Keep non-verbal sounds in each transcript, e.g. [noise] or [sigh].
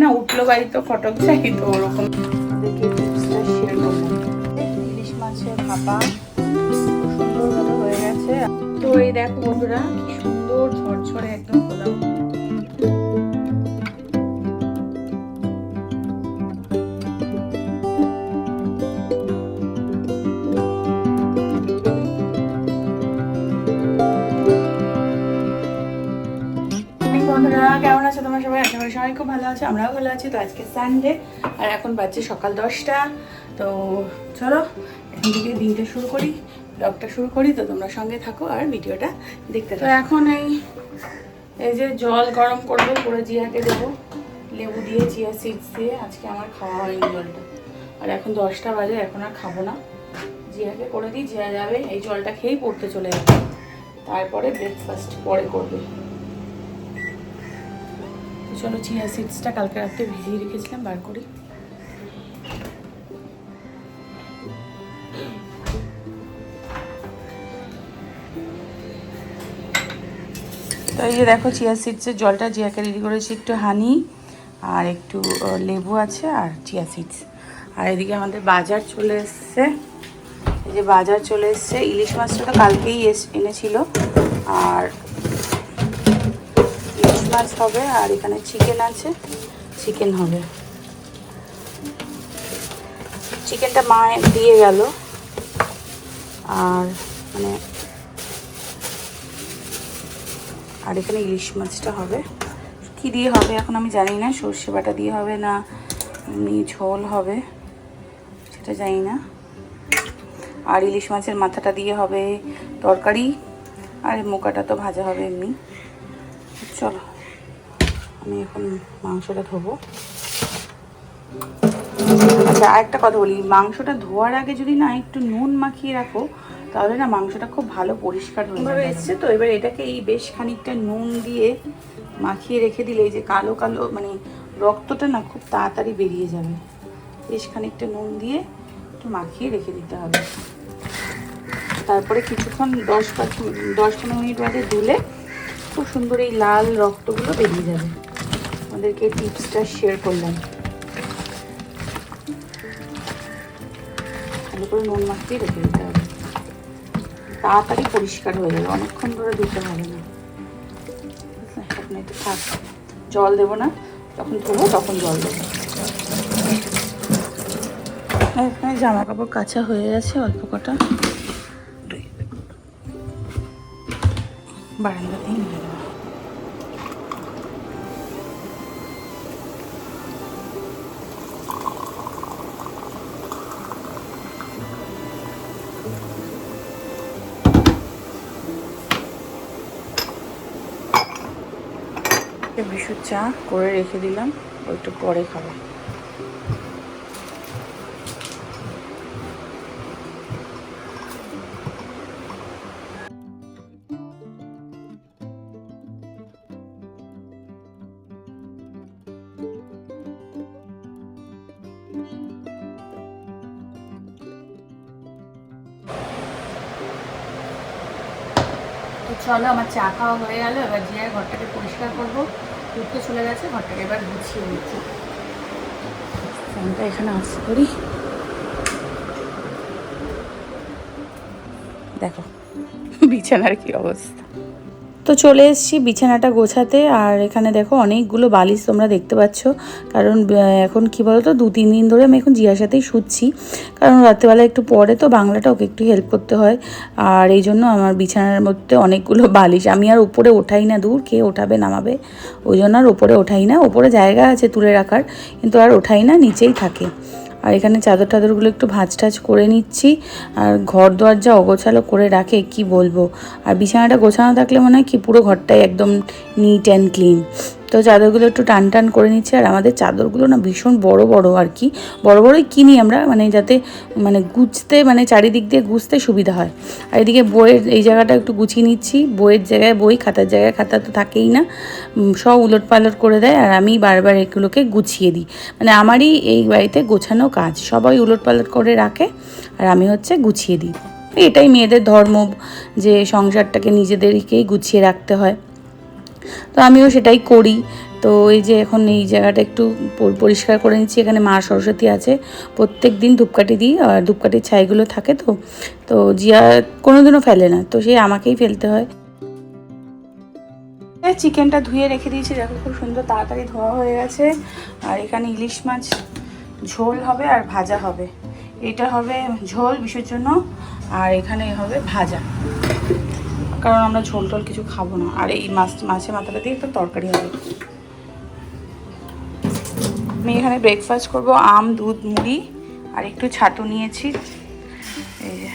না, উঠল বাড়ি তো ফটক চাই তো ওরকম ইলিশ মাছের হয়ে গেছে। তো এই দেখো বন্ধুরা, কি সুন্দর ঝরঝরে একদম পোলাও। বন্ধুরা, কেমন আছো তোমরা সবাই? আশা করি সবাই খুব ভালো আছো, আমরাও ভালো আছি। তো আজকে সানডে আর এখন বাজছে সকাল দশটা। তো চলো, এখান থেকে দিনটা শুরু করি ব্লগটা শুরু করি। তো তোমরা সঙ্গে থাকো আর ভিডিওটা দেখতে তো এখন এই এই যে জল গরম করব, পুরো জিয়াকে দেবো। লেবু দিয়ে চিয়া সিডস দিয়ে। আজকে আমার খাওয়া হয়নি জলটা। আর এখন দশটা বাজে, এখন আর খাব না। জিয়াকে করে দিই জিয়া যাবে। এই জলটা খেয়েই পড়তে চলে যাবে। তারপরে ব্রেকফাস্ট পরে করবে। তো চলো চিয়া সিডসটা কালকে রাত্রে ভিজিয়ে রেখেছিলাম, বার করি। তো এই যে দেখো চিয়া সিডসের জলটা জিয়াকে রেডি করেছি, একটু হানি আর একটু লেবু আছে আর চিয়া সিডস। আর এদিকে আমাদের বাজার চলে এসছে। এই যে বাজার চলে এসছে, ইলিশ মাছটা তো কালকেই এনেছিল। আর মাছ হবে আর এখানে চিকেন আছে। চিকেন হবে। চিকেনটা মা দিয়ে গেল। আর মানে আর এখানে ইলিশ মাছটা হবে। কি দিয়ে হবে এখন আমি জানি না, সর্ষে বাটা দিয়ে হবে না, এমনি ঝোল হবে, সেটা জানি না। আর ইলিশ মাছের মাথাটা দিয়ে হবে তরকারি। আর মোকাটা তো ভাজা হবে এমনি। চলো। আমি এখন মাংসটা ধোবো। আচ্ছা আরেকটা কথা বলি মাংসটা ধোয়ার আগে যদি না একটু নুন মাখিয়ে রাখো তাহলে না মাংসটা খুব ভালো পরিষ্কার হয়ে যাবে। এসছে তো? এবার এটাকে এই বেশ খানিকটা নুন দিয়ে মাখিয়ে রেখে দিলে এই যে কালো কালো মানে রক্তটা না খুব তাড়াতাড়ি বেরিয়ে যাবে। বেশ খানিকটা নুন দিয়ে একটু মাখিয়ে রেখে দিতে হবে। তারপরে কিছুক্ষণ দশ পাঁচ মিনিট- দশ পনেরো মিনিট বাদে ধুলে খুব সুন্দর এই লাল রক্তগুলো বেরিয়ে যাবে। আমাদেরকে টিপসটা শেয়ার করলাম। ভালো করে নুন মাখিয়ে রেখে দিতে হবে। তাড়াতাড়ি পরিষ্কার হয়ে যাবে, অনেকক্ষণ ধরে দিতে হবে না। থাক, জল দেবো না, যখন ধোবো তখন জল দেবো। এখানে জামা কাপড় কাঁচা হয়ে গেছে, অল্প কটা। বারান্দাতেই নিয়ে দেবো বিশুর চা করে রেখে দিলাম ওইটু পরে খাব। তো চলো, আমার চা খাওয়া হয়ে গেলো, এবার যে ঘরটাকে পরিষ্কার করব। ঘুরতে চলে গেছে, ঘরটাকে এবার গুছিয়ে নিচ্ছি। ফোনটা এখানে অফ করি। দেখো, বিছানার কি অবস্থা। তো চলে এসেছি বিছানাটা গোছাতে। আর এখানে দেখো অনেকগুলো বালিশ তোমরা দেখতে পাচ্ছ। কারণ এখন কি বলতো, দু, তিন দিন ধরে আমি এখন জিয়ার সাথেই শুচ্ছি। কারণ রাত্রেবেলা একটু পরে তো বাংলাটা ওকে একটু হেল্প করতে হয়। আর এই জন্য আমার বিছানার মধ্যে অনেকগুলো [laughs] বালিশ। আমি আর উপরে ওঠাই না, দূর কে ওঠাবে, নামাবে। ওই জন্য আর উপরে ওঠাই না। উপরে জায়গা আছে তুলে রাখার, কিন্তু আর ওঠাই না, নিচেই থাকে। আর এখানে চাদর টাদরগুলো একটু ভাঁজ টাজ করে নিচ্ছি। আর ঘর দোয়ার যা অগোছালো করে রাখে, কি বলব? আর বিছানাটা গোছানো থাকলে মনে হয় কি পুরো ঘরটাই একদম নিট অ্যান্ড ক্লিন তো চাদরগুলো একটু টান টান করে নিচ্ছি, আর আমাদের চাদরগুলো না ভীষণ বড় বড় আর কি। বড় বড়ই কিনি আমরা মানে যাতে মানে গুছতে মানে চারিদিক দিয়ে গুছতে সুবিধা হয়। আর এদিকে বইয়ের, এই জায়গাটা একটু গুছিয়ে নিচ্ছি। বইয়ের জায়গায় বই, খাতার জায়গায় খাতা তো থাকেই না। সব উলট পালট করে দেয়, আর আমি বারবার এগুলোকে গুছিয়ে দিই। মানে আমারই এই বাড়িতে গোছানো কাজ, সবাই উলট পালট করে রাখে, আর আমি হচ্ছে গুছিয়ে দিই। এটাই মেয়েদের ধর্ম, যে সংসারটাকে নিজেদেরকেই গুছিয়ে রাখতে হয়। তো আমিও সেটাই করি। তো এই যে এখন এই জায়গাটা একটু পরিষ্কার করে নিচ্ছি। এখানে মা সরস্বতী আছে। প্রত্যেক দিন ধূপকাঠি দিই আর ধূপকাঠির ছাইগুলো থাকে তো তো জিয়া কোনোদিনও ফেলে না। তো সে আমাকেই ফেলতে হয়। চিকেনটা ধুয়ে রেখে দিয়েছি। দেখো খুব সুন্দর তাড়াতাড়ি ধোয়া হয়ে গেছে। আর এখানে ইলিশ মাছ ঝোল হবে আর ভাজা হবে। এটা হবে ঝোল বিশুর জন্য। আর এখানে হবে ভাজা। কারণ আমরা ঝোল টোল কিছু খাব না। আর এই মাছ, মাছের মাথাটা দিয়ে একটু তরকারি হবে। আমি এখানে ব্রেকফাস্ট করব, আম, দুধ, মুড়ি আর একটু ছাতু নিয়েছি। এই যে,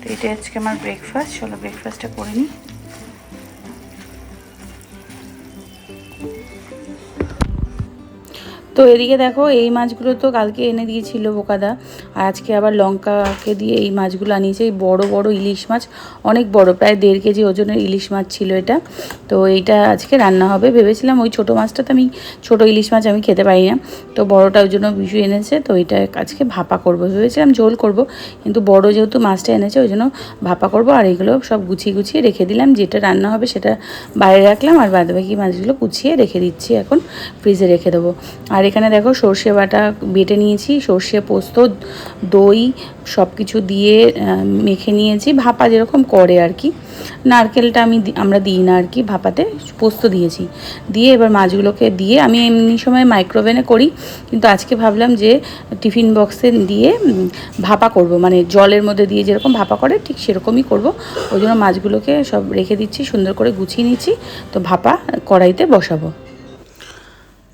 তো এটাই আজকে আমার ব্রেকফাস্ট চলো ব্রেকফাস্টটা করে নিই। তো এদিকে দেখো, এই মাছগুলো তো কালকে এনে দিয়েছিল বোকাদা। আর আজকে আবার লঙ্কাকে দিয়ে এই মাছগুলো আনিয়েছে। এই বড় বড় ইলিশ মাছ, অনেক বড়, প্রায় দেড় কেজি ওজনের ইলিশ মাছ ছিল এটা। তো এইটা আজকে রান্না হবে। ভেবেছিলাম ওই ছোটো মাছটা তো আমি ছোটো ইলিশ মাছ আমি খেতে পারি না। তো বড়টা ওই জন্য বিশু এনেছে, তো এটা আজকে ভাপা করব। ভেবেছিলাম ঝোল করব, কিন্তু বড় যেহেতু মাছটা এনেছে, ওই জন্য ভাপা করব। আর এগুলো সব গুছিয়ে গুছিয়ে রেখে দিলাম। যেটা রান্না হবে সেটা বাইরে রাখলাম। আর বাদবাকি মাছগুলো গুছিয়ে রেখে দিচ্ছি এখন, ফ্রিজে রেখে দেবো। আর এখানে দেখো সর্ষে বাটা বেটে নিয়েছি, সর্ষে পোস্ত, দই সব কিছু দিয়ে মেখে নিয়েছি। ভাপা যেরকম করে আর কি। নারকেলটা আমি আমরা দিই না আর কি, ভাপাতে পোস্ত দিয়েছি। দিয়ে এবার মাছগুলোকে দিয়ে আমি এমনি সময় মাইক্রোওভেনে করি। কিন্তু আজকে ভাবলাম যে টিফিন বক্সে দিয়ে ভাপা করব। মানে জলের মধ্যে দিয়ে যেরকম ভাপা করে, ঠিক সেরকমই করব। ওই জন্য মাছগুলোকে সব রেখে দিচ্ছি, সুন্দর করে গুছিয়ে নিচ্ছি। তো ভাপা কড়াইতে বসাবো।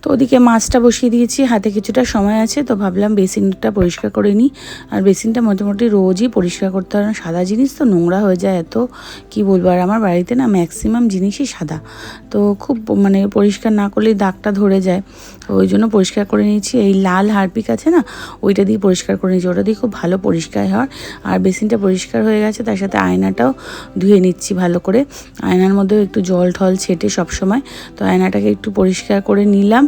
তো ওদিকে মাছটা বসিয়ে দিয়েছি, হাতে কিছুটা সময় আছে, তো ভাবলাম বেসিনটা পরিষ্কার করে নিই। আর বেসিনটা মোটামুটি রোজই পরিষ্কার করতে হয় না, সাদা জিনিস তো নোংরা হয়ে যায় এত, কি বলব? আর আমার বাড়িতে না ম্যাক্সিমাম জিনিসই সাদা। তো খুব মানে পরিষ্কার না করলেই দাগটা ধরে যায়। তো ওই জন্য পরিষ্কার করে নিয়েছি। এই লাল হারপিক আছে না, ওইটা দিয়ে পরিষ্কার করে নিয়েছি। ওটা দিয়ে খুব ভালো পরিষ্কার হয়। আর বেসিনটা পরিষ্কার হয়ে গেছে, তার সাথে আয়নাটাও ধুয়ে নিচ্ছি ভালো করে। আয়নার মধ্যেও একটু জল ঠল ছেটে সবসময়। তো আয়নাটাকে একটু পরিষ্কার করে নিলাম।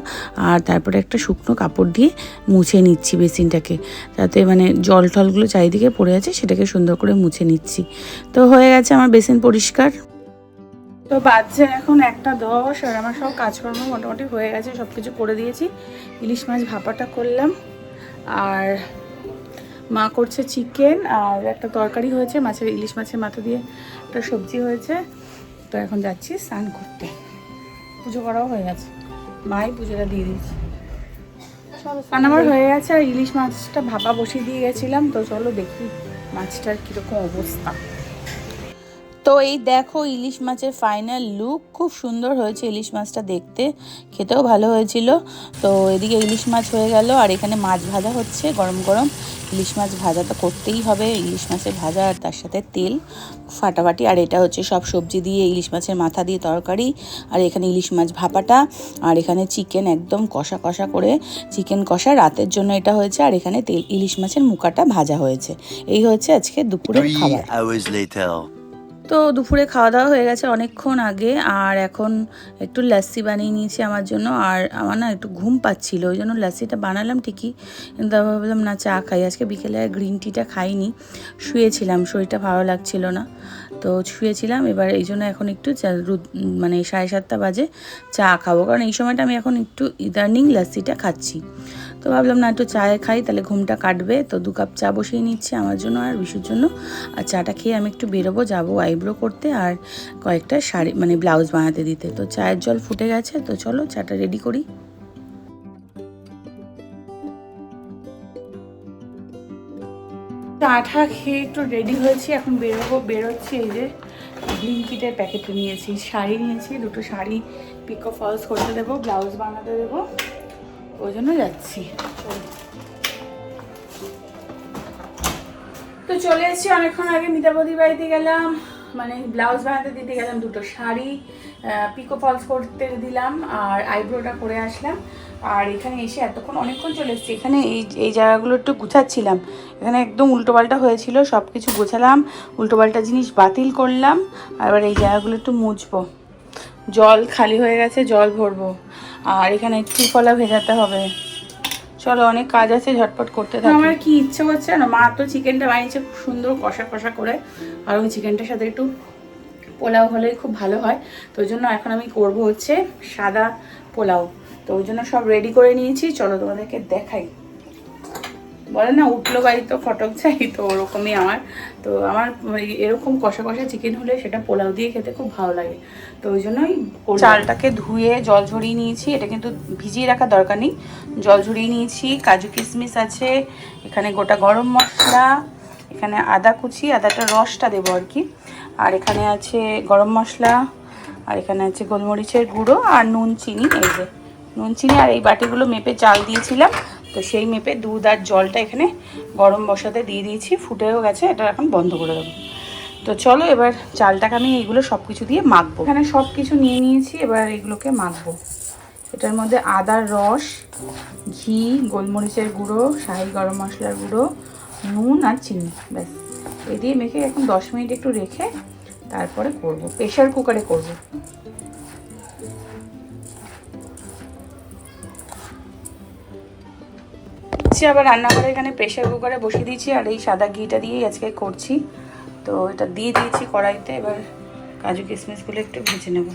আর তারপরে একটা শুকনো কাপড় দিয়ে মুছে নিচ্ছি বেসিনটাকে। যাতে মানে জল টলগুলো চারিদিকে পড়ে আছে, সেটাকে সুন্দর করে মুছে নিচ্ছি। তো হয়ে গেছে আমার বেসিন পরিষ্কার। তো বাজছে এখন একটা দশ আর আমার সব কাজকর্ম মোটামুটি হয়ে গেছে সব কিছু করে দিয়েছি। ইলিশ মাছ ভাপাটা করলাম। আর মা করছে চিকেন আর একটা তরকারি হয়েছে মাছের ইলিশ মাছের মাথা দিয়ে একটা সবজি হয়েছে। তো এখন যাচ্ছি স্নান করতে। পুজো করাও হয়ে গেছে। মাই পুজোটা দিয়ে দিয়েছে। স্নান আমার হয়ে গেছে আর ইলিশ মাছটা ভাপা বসিয়ে দিয়ে গেছিলাম তো চলো দেখি মাছটার কীরকম অবস্থা। তো এই দেখো ইলিশ মাছের ফাইনাল লুক খুব সুন্দর হয়েছে ইলিশ মাছটা দেখতে। খেতেও ভালো হয়েছিল। তো এদিকে ইলিশ মাছ হয়ে গেল আর এখানে মাছ ভাজা হচ্ছে গরম গরম। ইলিশ মাছ ভাজা তো করতেই হবে ইলিশ মাছের ভাজা আর তার সাথে তেল ফাটাফাটি। আর এটা হচ্ছে সব সবজি দিয়ে ইলিশ মাছের মাথা দিয়ে তরকারি। আর এখানে ইলিশ মাছ ভাপাটা আর এখানে চিকেন একদম কষা কষা করে চিকেন কষা। রাতের জন্য এটা হয়েছে আর এখানে তেল ইলিশ মাছের মুখাটা ভাজা হয়েছে। এই হচ্ছে আজকে দুপুরের খাবার. তো দুপুরে খাওয়া দাওয়া হয়ে গেছে অনেকক্ষণ আগে, আর এখন একটু লাস্সি বানিয়ে নিয়েছি আমার জন্য, আর আমার না একটু ঘুম পাচ্ছিল, ওই জন্য লাস্সিটা বানালাম ঠিকই, কিন্তু আবার ভাবলাম না, চা খাই। আজকে বিকেলে গ্রিন টিটা খাইনি, শুয়েছিলাম, শরীরটা ভালো লাগছিল না, তো শুয়েছিলাম, এবার এই জন্য এখন একটু মানে সাড়ে সাতটা বাজে চা খাব, কারণ এই সময়টা আমি এখন একটু ইদানিং লাস্সিটা খাচ্ছি। তো ভাবলাম, না, একটু চায়ে খাই, তাহলে ঘুমটা কাটবে। তো দু কাপ চা বসিয়ে নিচ্ছি আমার জন্য আর বিশুর জন্য। আর চাটা খেয়ে আমি একটু বেরোবো, যাব আইব্রো করতে আর কয়েকটা শাড়ি মানে ব্লাউজ বানাতে দিতে। তো চায়ের জল ফুটে গেছে, তো চলো চাটা রেডি করি। আঠা খেয়ে একটু রেডি হয়েছি, এখন বেরোবো, বেরোচ্ছি এই যে ব্লিঙ্কিটের প্যাকেট নিয়েছি, শাড়ি নিয়েছি, দুটো শাড়ি পিকো ফলস করতে দেবো, ব্লাউজ বানাতে দেবো। ওই জন্য যাচ্ছি। তো চলে এসেছি, অনেকক্ষণ আগে মিতাবদির বাড়িতে গেলাম। মানে ব্লাউজ বানাতে দিতে গেলাম দুটো শাড়ি পিকো ফলস করতে দিলাম আর আইব্রোটা করে আসলাম। আর এখানে এসে এতক্ষণ অনেকক্ষণ চলে এসেছি। এখানে এই এই জায়গাগুলো একটু গুছাচ্ছিলাম। এখানে একদম উল্টোপাল্টা হয়েছিল সব কিছু গোছালাম উল্টোপাল্টা জিনিস বাতিল করলাম। আর এবার এই জায়গাগুলো একটু মুছবো। জল খালি হয়ে গেছে, জল ভরবো। আর এখানে ত্রিফলা ভেজাতে হবে। চলো, অনেক কাজ আছে, ঝটপট করতে থাকি। আমার কি ইচ্ছে করছে না মা তো চিকেনটা বানিয়েছে খুব সুন্দর কষা কষা করে। আর ওই চিকেনটার সাথে একটু পোলাও হলেই খুব ভালো হয়। তো ওই জন্য এখন আমি করব হচ্ছে সাদা পোলাও। তো ওই জন্য সব রেডি করে নিয়েছি। চলো তোমাদেরকে দেখাই। বলে না, উঠল বাড়ি তো, ফটক চাই তো ওরকমই আমার। তো আমার এরকম কষা কষা চিকেন হলে সেটা পোলাও দিয়ে খেতে খুব ভালো লাগে। তো ওই জন্যই চালটাকে ধুয়ে জল ঝরিয়ে নিয়েছি, এটা কিন্তু ভিজিয়ে রাখার দরকার নেই। জল ঝরিয়ে নিয়েছি, কাজু কিশমিশ আছে, এখানে গোটা গরম মশলা, এখানে আদা কুচি, আদাটা রসটা দেবো আর কি। আর এখানে আছে গরম মশলা, আর এখানে আছে গোলমরিচের গুঁড়ো, আর নুন চিনি, এই যে। নুন চিনি আর এই বাটিগুলো মেপে চাল দিয়েছিলাম তো সেই মেপে দুধ আর জলটা এখানে গরম বসাতে দিয়ে দিয়েছি, ফুটেও গেছে, এটা এখন বন্ধ করে দেবো। তো চলো এবার চালটাকে আমি এইগুলো সব কিছু দিয়ে মাখবো। এখানে সব কিছু নিয়ে নিয়েছি, এবার এগুলোকে মাখবো। এটার মধ্যে আদার রস, ঘি, গোলমরিচের গুঁড়ো, শাহি গরম মশলার গুঁড়ো, নুন আর চিনি, ব্যাস। এ দিয়ে মেখে এখন দশ মিনিট একটু রেখে তারপরে করব প্রেশার কুকারে করব। দিচ্ছি আবার রান্নাঘরে এখানে প্রেশার কুকারে বসিয়ে দিয়েছি, আর এই সাদা ঘিটা দিয়েই আজকে করছি। তো এটা দিয়ে দিয়েছি কড়াইতে, এবার কাজু কিশমিশগুলো একটু ভেজে নেব।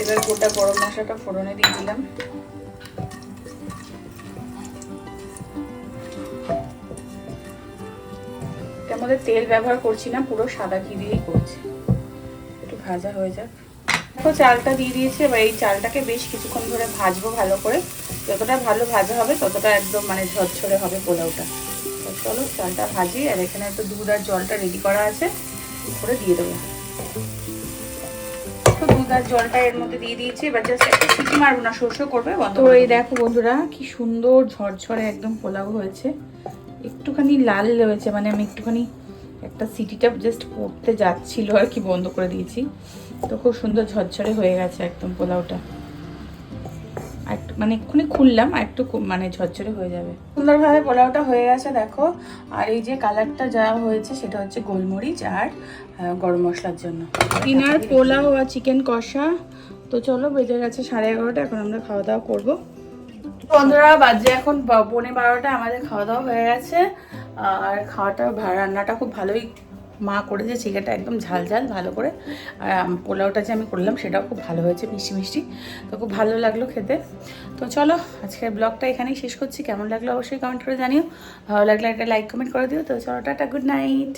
এবার গোটা গরম মশলাটা ফোড়নে দিয়ে দিলাম। মধ্যে তেল ব্যবহার করছি না পুরো সাদা ঘি দিয়েই করছি। একটু ভাজা হয়ে যাক। দেখো চালটা দিয়ে দিয়েছি এবার এই চালটাকে বেশ কিছুক্ষণ ধরে ভাজবো ভালো করে। যতটা ভালো ভাজা হবে ততটা একদম মানে ঝরঝরে হবে পোলাওটা। চলো চালটা ভাজি আর এখানে একটু দুধ আর জলটা রেডি করা আছে করে দিয়ে দেবো। আর জলটা এর মধ্যে দিয়ে দিয়েছি এবার জাস্ট একটা সিটি মারবো না শস্য করবে তো এই দেখো বন্ধুরা কি সুন্দর ঝরঝরে একদম পোলাও হয়েছে। একটুখানি লাল হয়েছে মানে আমি একটুখানি একটা সিটিটা জাস্ট পড়তে যাচ্ছিল আর কি বন্ধ করে দিয়েছি। তো খুব সুন্দর ঝরঝরে হয়ে গেছে একদম পোলাওটা। মানে এক্ষুনি খুললাম আর একটু মানে ঝরঝরে হয়ে যাবে। সুন্দরভাবে পোলাওটা হয়ে গেছে দেখো। আর এই যে কালারটা যা হয়েছে সেটা হচ্ছে গোলমরিচ আর গরম মশলার জন্য। ডিনার পোলাও আর চিকেন কষা। তো চলো বেজে গেছে সাড়ে এগারোটা এখন আমরা খাওয়া দাওয়া করব। বন্ধুরা বাজে এখন ব- পৌনে বারোটা আমাদের খাওয়া দাওয়া হয়ে গেছে। আর খাওয়াটা রান্নাটা খুব ভালোই মা করেছে, চিকেনটা একদম ঝাল ঝাল, ভালো করে। আর পোলাওটা যে আমি করলাম, সেটাও খুব ভালো হয়েছে, মিষ্টি মিষ্টি। তো খুব ভালো লাগল খেতে। তো চলো, আজকের ব্লগটা এখানেই শেষ করছি। কেমন লাগল অবশ্যই কমেন্ট করে জানিও। ভালো লাগলে একটা লাইক কমেন্ট করে দিও। তো চলো, টাটা গুড নাইট